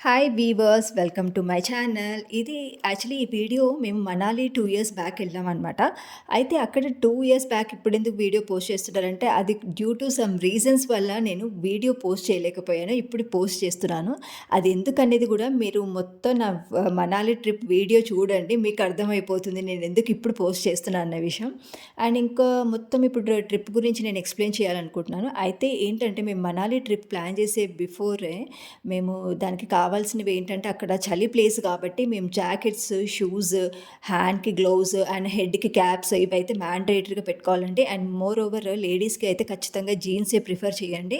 Hi viewers welcome to my channel ఇది actually ఈ video మేము మనాలి టూ ఇయర్స్ బ్యాక్ వెళ్ళామన్నమాట అయితే అక్కడ టూ ఇయర్స్ బ్యాక్ ఇప్పుడు ఎందుకు వీడియో పోస్ట్ చేస్తున్నారంటే అది డ్యూ టు సమ్ రీజన్స్ వల్ల నేను వీడియో పోస్ట్ చేయలేకపోయాను ఇప్పుడు పోస్ట్ చేస్తున్నాను. అది ఎందుకనేది కూడా మీరు మొత్తం నా మనాలి ట్రిప్ వీడియో చూడండి మీకు అర్థమైపోతుంది నేను ఎందుకు ఇప్పుడు పోస్ట్ చేస్తున్నాను అన్న విషయం. అండ్ ఇంకా మొత్తం ఇప్పుడు ట్రిప్ గురించి నేను ఎక్స్ప్లెయిన్ చేయాలనుకుంటున్నాను. అయితే ఏంటంటే మేము మనాలి ట్రిప్ ప్లాన్ చేసే బిఫోరే మేము దానికి కావాల్సినవి ఏంటంటే అక్కడ చలి ప్లేస్ కాబట్టి మేము జాకెట్స్ షూస్ హ్యాండ్కి గ్లౌస్ అండ్ హెడ్కి క్యాప్స్ ఇవైతే మ్యాండేటరీగా పెట్టుకోవాలండి. అండ్ మోర్ ఓవర్ లేడీస్కి అయితే ఖచ్చితంగా జీన్సే ప్రిఫర్ చేయండి.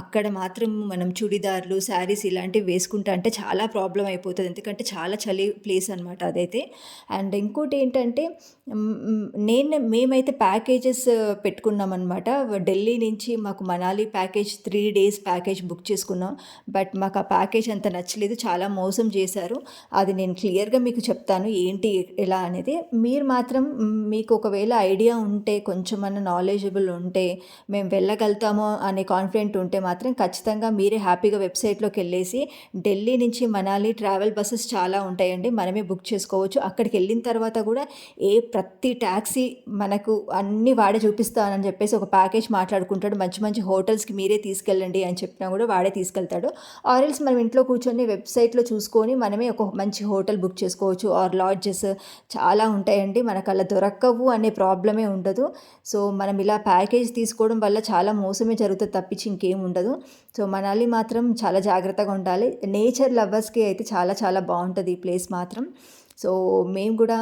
అక్కడ మాత్రం మనం చుడిదార్లు శారీస్ ఇలాంటివి వేసుకుంటా అంటే చాలా ప్రాబ్లం అయిపోతుంది. ఎందుకంటే చాలా చలి ప్లేస్ అనమాట అదైతే. అండ్ ఇంకోటి ఏంటంటే నేను మేమైతే ప్యాకేజెస్ uh, పెట్టుకున్నాం అనమాట ఢిల్లీ నుంచి మాకు Manali package three days package book చేసుకున్నాం. బట్ మాకు ఆ ప్యాకేజ్ అంత నచ్చలేదు చాలా మోసం చేశారు. అది నేను క్లియర్గా మీకు చెప్తాను ఏంటి ఎలా అనేది. మీరు మాత్రం మీకు ఒకవేళ ఐడియా ఉంటే కొంచెమన్నా నాలెడ్జబుల్ ఉంటే మేము వెళ్ళగలుగుతామో అనే కాన్ఫిడెంట్ ఉంటే మాత్రం ఖచ్చితంగా మీరే హ్యాపీగా వెబ్సైట్లోకి వెళ్ళేసి ఢిల్లీ నుంచి మనాలి ట్రావెల్ బస్సెస్ చాలా ఉంటాయండి మనమే బుక్ చేసుకోవచ్చు. అక్కడికి వెళ్ళిన తర్వాత కూడా ఏ ప్రతి ట్యాక్సీ మనకు అన్ని వాడే చూపిస్తానని చెప్పేసి ఒక ప్యాకేజ్ మాట్లాడుకుంటాడు. మంచి మంచి హోటల్స్కి మీరే తీసుకెళ్ళండి అని చెప్పినా కూడా వాడే తీసుకెళ్తాడు. ఆరిల్స్ మనం ఇంట్లో కూర్చొని వెబ్సైట్లో చూసుకొని మనమే ఒక మంచి హోటల్ బుక్ చేసుకోవచ్చు. ఆర్ లాడ్జెస్ చాలా ఉంటాయండి. మనకు అలా దొరకవు అనే ప్రాబ్లమే ఉండదు. సో మనం ఇలా ప్యాకేజ్ తీసుకోవడం వల్ల చాలా మోసమే జరుగుతుంది తప్పించి ఇంకేం ఉండదు. సో మనాలి మాత్రం చాలా జాగ్రత్తగా ఉండాలి. నేచర్ లవర్స్కి అయితే చాలా చాలా బాగుంటుంది ఈ ప్లేస్ మాత్రం. సో మేము కూడా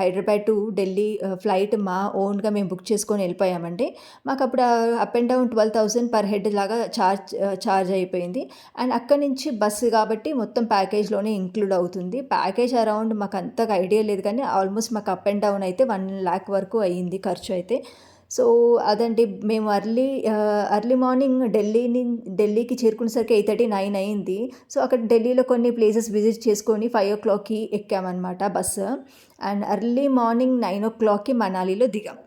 హైదరాబాద్ టు ఢిల్లీ ఫ్లైట్ మా ఓన్గా మేము బుక్ చేసుకొని వెళ్ళిపోయామండి. మాకు అప్పుడు up and down twelve thousand per head లాగా చార్జ్ చార్జ్ అయిపోయింది. అండ్ అక్కడి నుంచి బస్సు కాబట్టి మొత్తం ప్యాకేజ్లోనే ఇంక్లూడ్ అవుతుంది. ప్యాకేజ్ అరౌండ్ మాకు అంతగా ఐడియా లేదు కానీ ఆల్మోస్ట్ మాకు అప్ అండ్ డౌన్ అయితే వన్ ల్యాక్ వరకు అయ్యింది ఖర్చు అయితే. సో అదండి. మేము అర్లీ అర్లీ మార్నింగ్ ఢిల్లీ ఢిల్లీకి చేరుకునేసరికి ఎయిట్ థర్టీ నైన్ అయింది. సో అక్కడ ఢిల్లీలో కొన్ని ప్లేసెస్ విజిట్ చేసుకొని ఫైవ్ ఓ క్లాక్కి ఎక్కామన్నమాట bus. And early morning nine o క్లాక్కి మనాలిలో దిగాం.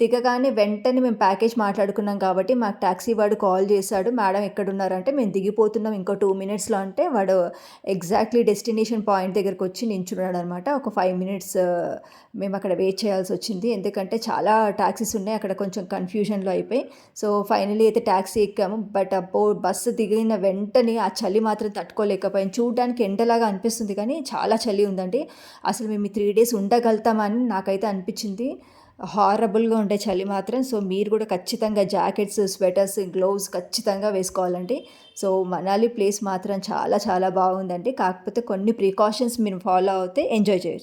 దిగగానే వెంటనే మేము ప్యాకేజ్ మాట్లాడుకున్నాం కాబట్టి మాకు ట్యాక్సీ వాడు కాల్ చేశాడు. మేడం ఎక్కడున్నారంటే మేము దిగిపోతున్నాం ఇంకో టూ మినిట్స్లో అంటే వాడు ఎగ్జాక్ట్లీ డెస్టినేషన్ పాయింట్ దగ్గరకు వచ్చి నించున్నాడు అనమాట ఒక ఫైవ్ మినిట్స్ మేము అక్కడ వెయిట్ చేయాల్సి వచ్చింది. ఎందుకంటే చాలా ట్యాక్సీస్ ఉన్నాయి అక్కడ కొంచెం కన్ఫ్యూజన్లో అయిపోయి. సో ఫైనలీ అయితే ట్యాక్సీ ఎక్కాము. బట్ అబ్బో బస్సు దిగిన వెంటనే ఆ చలి మాత్రం తట్టుకోలేకపోయాను చూడడానికి ఎండలాగా అనిపిస్తుంది కానీ చాలా చలి ఉందండి. అసలు మేము త్రీ డేస్ ఉండగలుగుతామని నాకైతే అనిపించింది. హారబుల్గా ఉండే చలి మాత్రం. సో మీరు కూడా ఖచ్చితంగా జాకెట్స్ స్వెటర్స్ గ్లోవ్స్ ఖచ్చితంగా వేసుకోవాలండి. సో మనాలి ప్లేస్ మాత్రం చాలా చాలా బాగుందండి. కాకపోతే కొన్ని ప్రికాషన్స్ మీరు ఫాలో అవుతే ఎంజాయ్ చేయొచ్చు.